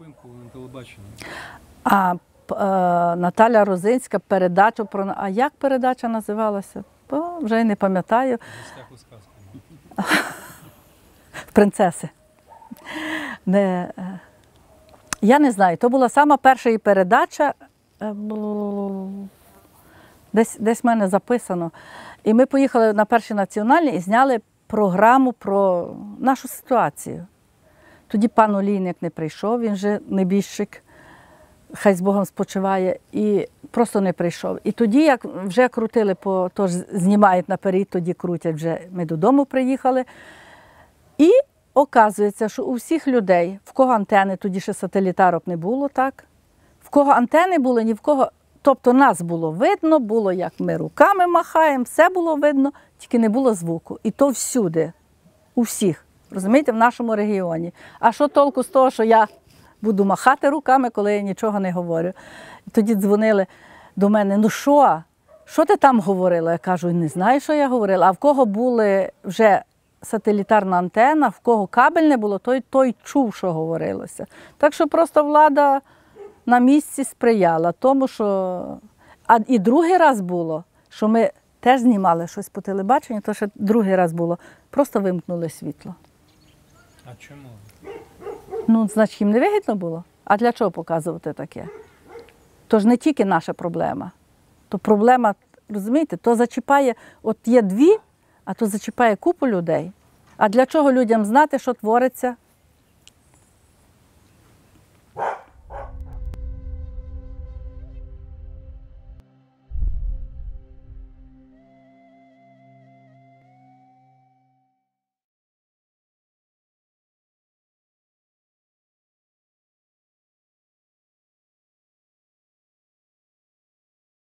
вимку на телебаченні. А е, Наталя Розинська передачу про а як передача називалася? Бо вже й не пам'ятаю. Принцеси. Не, е, я не знаю, то була сама перша її передача. е, Десь, десь в мене записано. І ми поїхали на перший національний і зняли програму про нашу ситуацію. Тоді пан Олійник не прийшов, він же небіжчик, хай з Богом спочиває, і просто не прийшов. І тоді, як вже крутили, по, тож знімають наперед, тоді крутять вже. Ми додому приїхали. І оказується, що у всіх людей, в кого антени, тоді ще сателітарок не було, так? В кого антени були, ні в кого. Тобто нас було видно, було, як ми руками махаємо, все було видно, тільки не було звуку. І то всюди, у всіх, розумієте, в нашому регіоні. А що толку з того, що я буду махати руками, коли я нічого не говорю? Тоді дзвонили до мене: ну що? Що ти там говорила? Я кажу, не знаю, що я говорила. А в кого були вже сателітарна антена, в кого кабель не було, той, той чув, що говорилося. Так що просто влада на місці сприяла тому, що. А і другий раз було, що ми теж знімали щось по телебаченню, то ще другий раз було. Просто вимкнули світло. А чому? Ну, значить, їм не вигідно було. А для чого показувати таке? То ж не тільки наша проблема. То проблема, розумієте, то зачіпає, от є дві, а то зачіпає купу людей. А для чого людям знати, що твориться